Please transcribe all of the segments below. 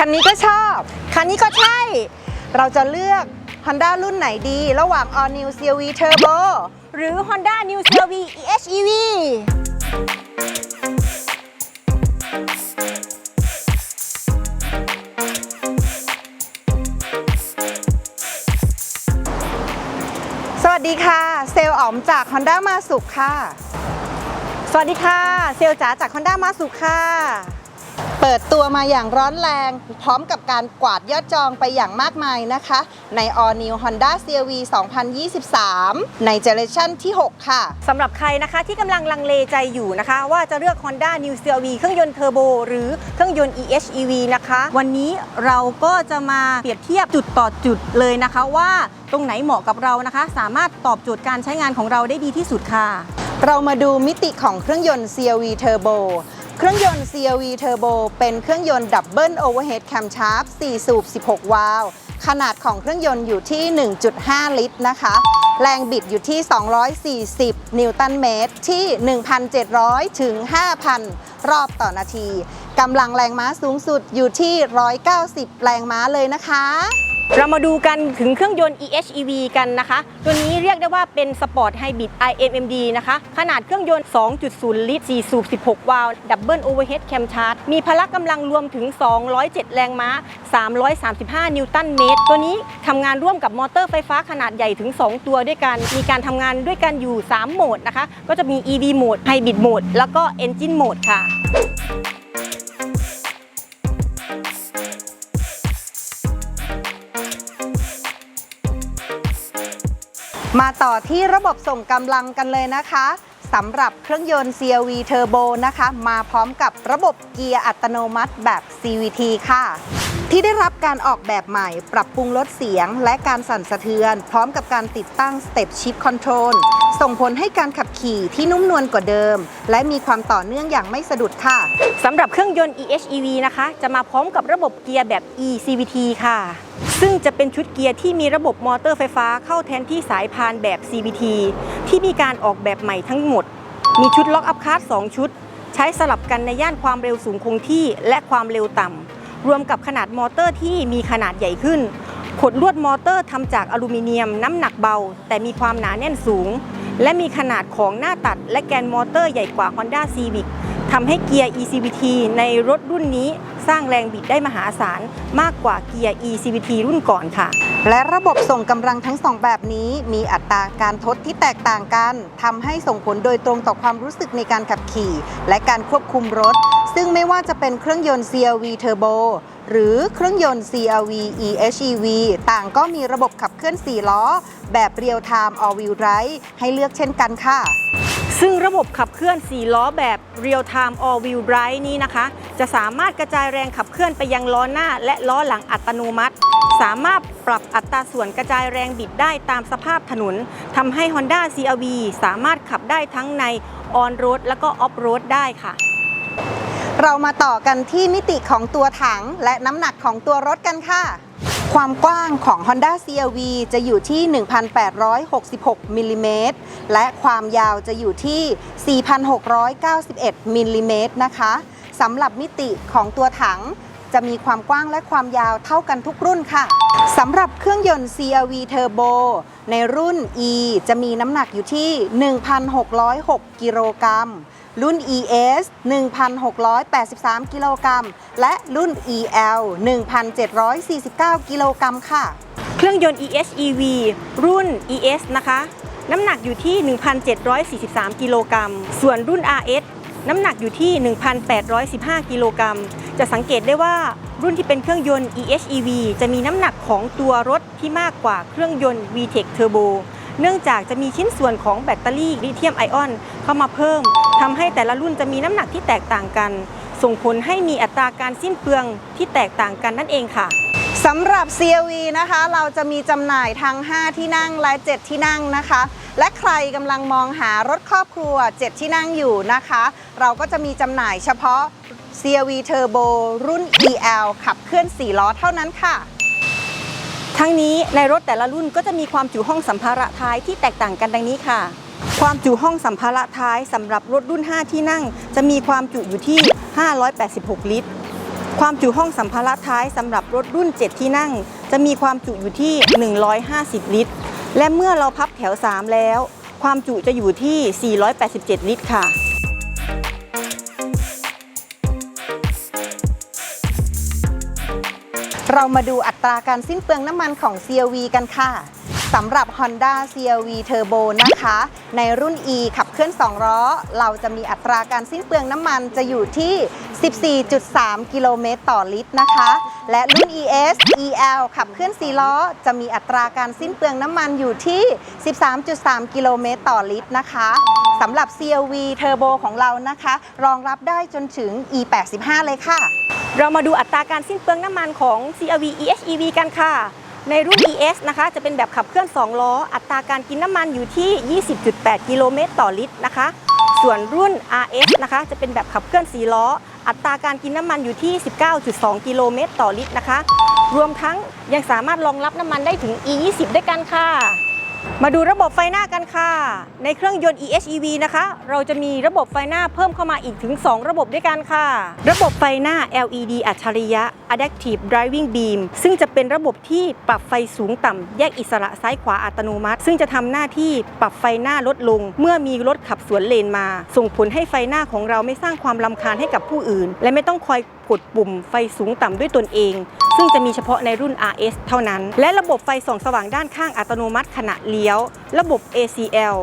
คันนี้ก็ชอบ คันนี้ก็ใช่ เราจะเลือก Honda รุ่นไหนดี ระหว่าง All New CRV Turbo หรือ Honda New CR-V EHEV สวัสดีค่ะ เซลล์อ๋อมจาก Honda มาสุขค่ะ สวัสดีค่ะ เซลลจ๋าจาก Honda มาสุขค่ะ เปิดตัวมาอย่างร้อนแรง พร้อมกับการกวาดยอดจองไปอย่างมากมายนะคะ ใน All New Honda CRV 2023 ในเจเนอเรชันที่ 6 ค่ะ สำหรับใครนะคะที่กำลังลังเลใจอยู่นะคะ ว่าจะเลือก Honda New CR-V เครื่องยนต์เทอร์โบหรือเครื่องยนต์ EHEV นะคะ วันนี้เราก็จะมาเปรียบเทียบจุดต่อจุดเลยนะคะว่าตรงไหนเหมาะกับเรานะคะ สามารถตอบโจทย์การใช้งานของเราได้ดีที่สุดค่ะ เรามาดูมิติของเครื่องยนต์ CRV Turbo เครื่องยนต์ CRV Turbo เป็นเครื่องยนต์ดับเบิลโอเวอร์เฮดแคมชาร์ป4สูบ 16 วาล์วขนาดของเครื่องยนต์อยู่ที่ 1.5 ลิตรนะคะ แรงบิดอยู่ที่ 240 นิวตันเมตร ที่ 1,700 ถึง 5,000 รอบต่อนาที กำลังแรงม้าสูงสุดอยู่ที่ 190 แรงม้าเลยนะคะ เรามาดูกันถึงเครื่องยนต์ EHEV กันนะคะ ตัวนี้เรียกได้ว่าเป็นสปอร์ตไฮบริด IMMD นะคะ ขนาดเครื่องยนต์ 2.0 ลิตร 4 สูบ 16 วาล์วดับเบิลโอเวอร์เฮดแคมชาร์จมีพละกำลังรวมถึง 207 แรงม้า 335 นิวตันเมตร ตัวนี้ทำงานร่วมกับมอเตอร์ไฟฟ้าขนาดใหญ่ถึง 2 ตัวด้วยกัน มีการทำงานด้วยกันอยู่ 3 โหมดนะคะ ก็จะมี EV โหมด Hybrid โหมด แล้วก็ Engine โหมดค่ะ มาต่อที่ระบบส่งกำลังกันเลยนะคะสำหรับเครื่องยนต์ CRV Turbo นะคะ มาพร้อมกับระบบเกียร์อัตโนมัติแบบ CVT ค่ะ ที่ได้รับการออกแบบใหม่ ปรับปรุงลดเสียง และการสั่นสะเทือน พร้อมกับการติดตั้ง Step Shift Control ส่งผลให้การขับขี่ที่นุ่มนวลกว่าเดิม และมีความต่อเนื่องอย่างไม่สะดุดค่ะสำหรับเครื่องยนต์ EHEV นะคะ จะมาพร้อมกับระบบเกียร์แบบ eCVT ค่ะ ซึ่งจะเป็นชุดเกียร์ที่มีระบบมอเตอร์ไฟฟ้าเข้าแทนที่สายพานแบบ CVT ที่มีการออกแบบใหม่ทั้งหมด มีชุดล็อกอัพคาร์ด2ชุด ใช้สลับกันในย่านความเร็วสูงคงที่และความเร็วต่ำ รวมกับขนาดมอเตอร์ที่มีขนาดใหญ่ขึ้น ขดลวดมอเตอร์ทำจากอลูมิเนียมน้ำหนักเบา แต่มีความหนาแน่นสูง และมีขนาดของหน้าตัด และแกนมอเตอร์ใหญ่กว่า Honda Civic ทำให้เกียร์ eCVT ในรถรุ่นนี้ สร้างแรงบิดได้มหาศาลมากกว่าเกียร์ eCVT รุ่นก่อนค่ะ และระบบส่งกำลังทั้งสองแบบนี้มีอัตราการทดที่แตกต่างกันทำให้ส่งผลโดยตรงต่อความรู้สึกในการขับขี่ และการควบคุมรถ ซึ่งไม่ว่าจะเป็นเครื่องยนต์ CRV Turbo หรือเครื่องยนต์ CRV EHEV ต่างก็มีระบบขับเคลื่อน 4 ล้อ แบบ Real Time All Wheel Drive ให้เลือกเช่นกันค่ะ ซึ่งระบบขับเคลื่อน 4 ล้อแบบ Real Time All Wheel Drive นี้นะคะ จะสามารถกระจายแรงขับเคลื่อนไปยังล้อหน้า และล้อหลังอัตโนมัติ สามารถปรับอัตราส่วนกระจายแรงบิดได้ตามสภาพถนนทำให้ Honda CR-V สามารถขับได้ทั้งใน On Road และก็ Off Road ได้ค่ะ เรามาต่อกันที่มิติของตัวถังและน้ำหนักของตัวรถกันค่ะ ความกว้างของ Honda CR-V จะอยู่ที่ 1,866มิลลิเมตรและความยาวจะอยู่ที่ 4,691มิลลิเมตรนะคะสำหรับมิติของตัวถัง จะมีความกว้างและความยาวเท่ากันทุกรุ่นค่ะสำหรับเครื่องยนต์ CR-V Turbo ในรุ่น E จะมีน้ำหนักอยู่ที่ 1,606 กิโลกรัม รุ่น ES 1,683 กิโลกรัม และรุ่น EL 1,749 กิโลกรัมค่ะ เครื่องยนต์ EHEV รุ่น ES นะคะ น้ำหนักอยู่ที่ 1,743 กิโลกรัม ส่วนรุ่น RS น้ำหนักอยู่ที่ 1,815 กิโลกรัม จะสังเกตได้ว่ารุ่นที่เป็นเครื่องยนต์ EHEV จะมีน้ำหนักของตัวรถที่มากกว่าเครื่องยนต์ VTEC Turbo เนื่องจากจะมีชิ้นส่วนของแบตเตอรี่ลิเธียมไอออนเข้ามาเพิ่มทำให้แต่ละรุ่นจะมีน้ำหนักที่แตกต่างกัน ส่งผลให้มีอัตราการสิ้นเปลืองที่แตกต่างกันนั่นเองค่ะสำหรับ CRV นะคะ เราจะมีจำหน่ายทั้ง 5 ที่นั่งและ 7 ที่นั่งนะคะ และใครกำลังมองหารถครอบครัว 7 ที่นั่งอยู่นะคะ เราก็จะมีจำหน่ายเฉพาะ CRV Turbo รุ่น EL ขับเคลื่อน 4 ล้อเท่านั้นค่ะ ทั้งนี้ในรถแต่ละรุ่นก็จะมีความจุห้องสัมภาระท้ายที่แตกต่างกันดังนี้ค่ะ ความจุห้องสัมภาระท้ายสำหรับรถรุ่น 5 ที่นั่ง จะมีความจุอยู่ที่ 586 ลิตร ความจุห้องสัมภาระท้ายสำหรับรถรุ่น 7 ที่นั่ง จะมีความจุอยู่ที่ 150 ลิตร และเมื่อเราพับแถว 3 แล้ว ความจุจะอยู่ที่ 487 ลิตรค่ะ เรามาดูอัตราการสิ้นเปลืองน้ำมันของ CRV กันค่ะ สำหรับ Honda CRV Turbo นะคะ ในรุ่น E ขับเคลื่อน 2 ล้อ เราจะมีอัตราการสิ้นเปลืองน้ำมันจะอยู่ที่ 14.3 กิโลเมตรต่อลิตรนะคะ และรุ่น ES EL ขับเคลื่อน 4 ล้อ จะมีอัตราการสิ้นเปลืองน้ำมันอยู่ที่ 13.3 กิโลเมตรต่อลิตรนะคะสำหรับ CRV Turbo ของเรานะคะ รองรับได้จนถึง E85 เลยค่ะ เรามาดูอัตราการสิ้นเปลืองน้ำมันของ CRV EHEV กันค่ะ ในรุ่น ES นะคะ จะเป็นแบบขับเคลื่อน 2 ล้อ อัตราการกินน้ำมันอยู่ที่ 20.8 กิโลเมตรต่อลิตรนะคะ ส่วนรุ่น RS นะคะ จะเป็นแบบขับเคลื่อน 4 ล้อ อัตราการกินน้ำมันอยู่ที่ 19.2 กิโลเมตรต่อลิตรนะคะ รวมทั้งยังสามารถรองรับน้ำมันได้ถึง E20 ด้วยกันค่ะ มาดูระบบไฟหน้ากันค่ะ ในเครื่องยนต์ EHEV นะคะ เราจะมีระบบไฟหน้าเพิ่มเข้ามาอีกถึง 2 ระบบด้วยกันค่ะ ระบบไฟหน้า LED อัจฉริยะ Adaptive Driving Beam ซึ่งจะเป็นระบบที่ปรับไฟสูงต่ำ แยกอิสระซ้ายขวาอัตโนมัติ ซึ่งจะทำหน้าที่ปรับไฟหน้าลดลง เมื่อมีรถขับสวนเลนมา ส่งผลให้ไฟหน้าของเราไม่สร้างความลำคาญให้กับผู้อื่น และไม่ต้องคอย กดปุ่มไฟสูงต่ำด้วยตนเอง ซึ่งจะมีเฉพาะในรุ่น RS เท่านั้น และระบบไฟส่องสว่างด้านข้างอัตโนมัติขณะเลี้ยว ระบบ ACL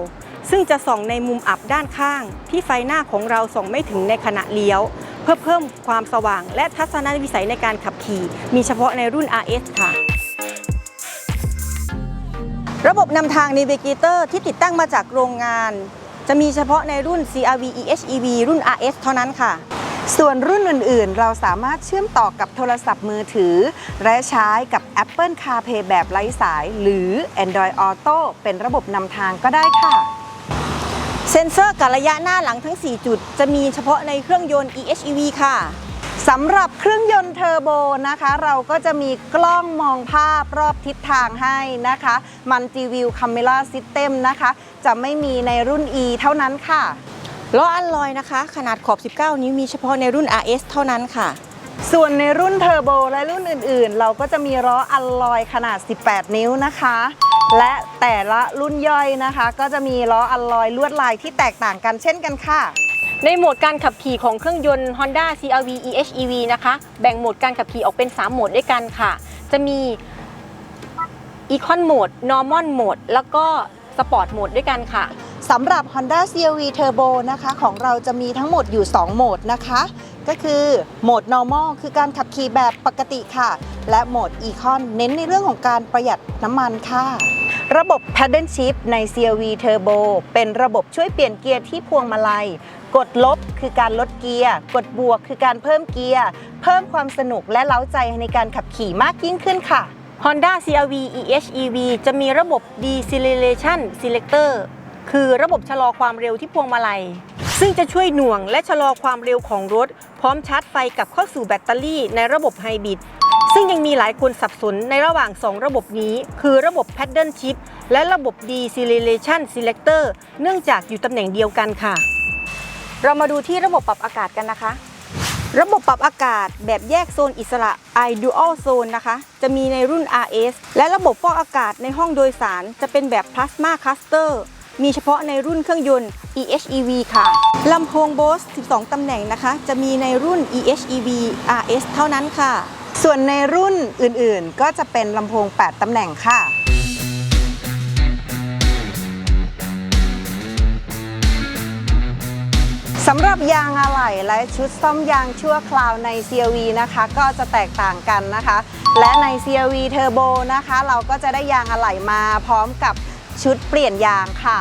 ซึ่งจะส่องในมุมอับด้านข้าง ที่ไฟหน้าของเราส่องไม่ถึงในขณะเลี้ยว เพื่อเพิ่มความสว่าง และทัศนวิสัยในการขับขี่ มีเฉพาะในรุ่น RS ค่ะระบบนำทาง Navigator ที่ติดตั้งมาจากโรงงาน จะมีเฉพาะในรุ่น CRV EHEV รุ่น RS เท่านั้นค่ะ ส่วนรุ่นอื่นๆ เราสามารถเชื่อมต่อกับโทรศัพท์มือถือ และใช้กับ Apple CarPlay แบบไร้สาย หรือ Android Auto เป็นระบบนำทางก็ได้ค่ะ เซ็นเซอร์กับระยะหน้าหลังทั้ง 4 จุด จะมีเฉพาะในเครื่องยนต์ EHEV ค่ะสำหรับเครื่องยนต์เทอร์โบนะคะ เราก็จะมีกล้องมองภาพรอบทิศทางให้นะคะมันจีวิวคาเมล่าซิสเต็มนะคะ จะไม่มีในรุ่น E เท่านั้นค่ะ ล้ออัลลอยนะคะ ขนาดขอบ 19 นิ้วมีเฉพาะในรุ่น RS เท่านั้นค่ะ ส่วนในรุ่นเทอร์โบและรุ่นอื่นๆ เราก็จะมีล้ออัลลอยขนาด 18 นิ้วนะคะ และแต่ละรุ่นย่อยนะคะ ก็จะมีล้ออัลลอยลวดลายที่แตกต่างกันเช่นกันค่ะ ในโหมดการขับขี่ของเครื่องยนต์ Honda CRV EHEV นะคะ แบ่งโหมดการขับขี่ออกเป็น 3 โหมดด้วยกันค่ะ จะมี Econ Mode Normal Mode แล้วก็ Sport Mode ด้วยกันค่ะ สำหรับ Honda CRV Turbo นะคะของเราจะมีทั้งหมดอยู่ 2 โหมดนะคะ ก็คือโหมด normal คือการขับขี่แบบปกติค่ะ และโหมด Econ เน้นในเรื่องของการประหยัดน้ำมันค่ะ ระบบ Paddle Shift ใน CRV Turbo เป็นระบบช่วยเปลี่ยนเกียร์ที่พวงมาลัย กดลบคือการลดเกียร์ กดบวกคือการเพิ่มเกียร์ เพิ่มความสนุกและเล้าใจในการขับขี่มากยิ่งขึ้นค่ะ Honda CRV EHEV จะมีระบบ Deceleration Selector คือระบบชะลอความเร็วที่พวงมาลัย ซึ่งจะช่วยหน่วงและชะลอความเร็วของรถ พร้อมชาร์จไฟกลับเข้าสู่แบตเตอรี่ในระบบไฮบริดซึ่งยังมีหลายคนสับสนในระหว่าง 2 ระบบนี้ คือระบบ Paddle Shift และระบบ Deceleration Selector เนื่องจากอยู่ตำแหน่งเดียวกันค่ะ เรามาดูที่ระบบปรับอากาศกันนะคะ ระบบปรับอากาศแบบแยกโซนอิสระ iDual Zone นะคะ จะมีในรุ่น RS และระบบฟอกอากาศในห้องโดยสารจะเป็นแบบ Plasma Cluster มีเฉพาะในรุ่นเครื่องยนต์ EHEV ค่ะลำโพง Bose 12 ตำแหน่งนะคะ จะมีในรุ่น EHEV RS เท่านั้นค่ะ ส่วนในรุ่นอื่นๆ ก็จะเป็นลำโพง 8 ตำแหน่งค่ะสำหรับยางอะไหล่และชุดซ่อมยางชั่วคราวใน CRV นะคะ ก็จะแตกต่างกันนะคะ และใน CRV Turbo นะคะ เราก็จะได้ยางอะไหล่มาพร้อมกับ ชุดเปลี่ยนยางค่ะ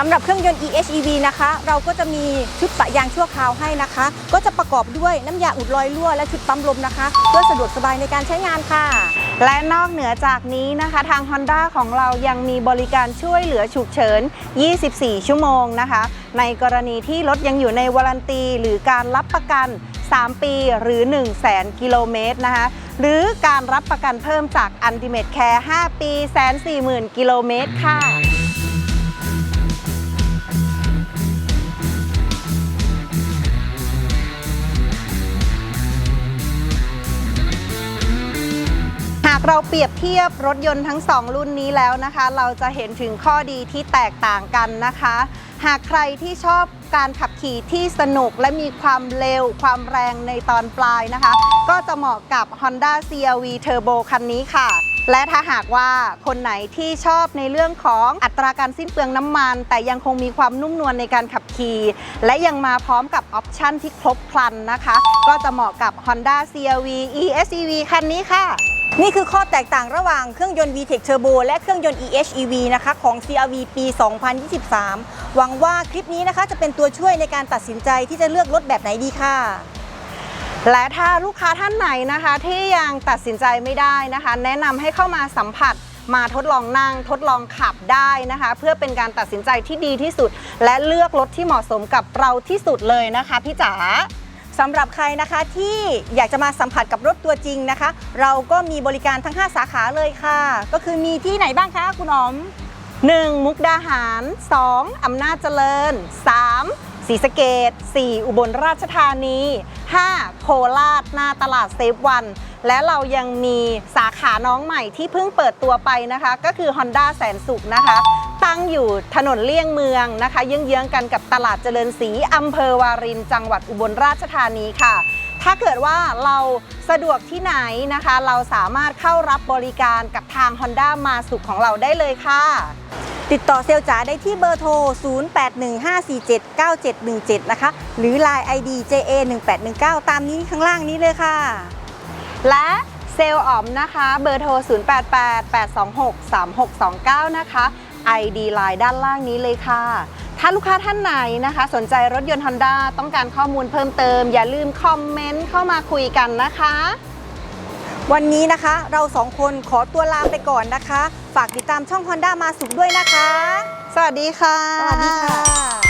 สำหรับเครื่องยนต์ EHEV นะคะ เราก็จะมีชุดปะยางชั่วคราวให้นะคะ ก็จะประกอบด้วยน้ำยาอุดรอยรั่วและชุดปั๊มลมนะคะ เพื่อสะดวกสบายในการใช้งานค่ะ และนอกเหนือจากนี้นะคะ ทาง Honda ของเรายังมีบริการช่วยเหลือฉุกเฉิน 24 ชั่วโมงนะคะ ในกรณีที่รถยังอยู่ในวารันตี หรือการรับประกัน 3 ปีหรือ 1 0 0 0 0แสนกิโลเมตรนะคะหรือการรับประกันเพิ่มจาก Ultimate Care 5 ปีแสน40,000 กิโลเมตรค่ะากเราเปรียบเทียบรถยนต์ทั้ง 2 รุ่นนี้แล้วนะคะ เราจะเห็นถึงข้อดีที่แตกต่างกันนะคะ หากใครที่ชอบการขับขี่ที่สนุกและมีความเร็วความแรงในตอนปลายนะคะ ก็จะเหมาะกับ Honda CRV Turbo คันนี้ค่ะและถ้าหากว่าคนไหนที่ชอบในเรื่องของอัตราการสิ้นเปลืองน้ำมัน แต่ยังคงมีความนุ่มนวลในการขับขี่และยังมาพร้อมกับออปชั่นที่ครบครันนะคะ ก็จะเหมาะกับ Honda CRV ESEV คันนี้ค่ะ นี่คือข้อแตกต่างระหว่างเครื่องยนต์ VTEC Turbo และเครื่องยนต์ EHEV นะคะของ CRV ปี 2023 หวังว่าคลิปนี้นะคะจะเป็นตัวช่วยในการตัดสินใจที่จะเลือกรถแบบไหนดีค่ะ และถ้าลูกค้าท่านไหนนะคะ ที่ยังตัดสินใจไม่ได้นะคะ แนะนำให้เข้ามาสัมผัสมาทดลองนั่งทดลองขับได้นะคะ เพื่อเป็นการตัดสินใจที่ดีที่สุด และเลือกรถที่เหมาะสมกับเราที่สุดเลยนะคะพี่จ๋า สำหรับใครนะคะที่อยากจะมาสัมผัสกับรถตัวจริงนะคะ เราก็มีบริการทั้ง 5 สาขาเลยค่ะ ก็คือมีที่ไหนบ้างคะคุณอ๋อม 1. มุกดาหาร 2. อำนาจเจริญ 3. ศรีสะเกด 4. อุบลราชธานี 5. โคราช หน้าตลาดเซฟวัน และเรายังมีสาขาน้องใหม่ที่เพิ่งเปิดตัวไปนะคะ ก็คือ Honda แสนสุขนะคะ ตั้งอยู่ถนนเลี่ยงเมืองนะคะ เยื้องๆกันกับตลาดเจริญศรีอำเภอวารินจังหวัดอุบลราชธานีค่ะถ้าเกิดว่าเราสะดวกที่ไหนนะคะ เราสามารถเข้ารับบริการกับทาง Honda มาสุขของเราได้เลยค่ะ ติดต่อเซลจ๋าได้ที่เบอร์โทร 0815479717 นะคะ หรือ Line ID JA1819 ตามนี้ข้างล่างนี้เลยค่ะ และเซลอ๋อมนะคะ เบอร์โทร 0888263629 นะคะ ID Line ด้านล่างนี้เลยค่ะ ถ้าลูกค้าท่านไหนนะคะ สนใจรถยนต์ Honda ต้องการข้อมูลเพิ่มเติม อย่าลืมคอมเมนต์เข้ามาคุยกันนะคะ วันนี้นะคะเราสองคนขอตัวลาไปก่อนนะคะ ฝากติดตามช่อง Honda มาสุขด้วยนะคะ สวัสดีค่ะ สวัสดีค่ะ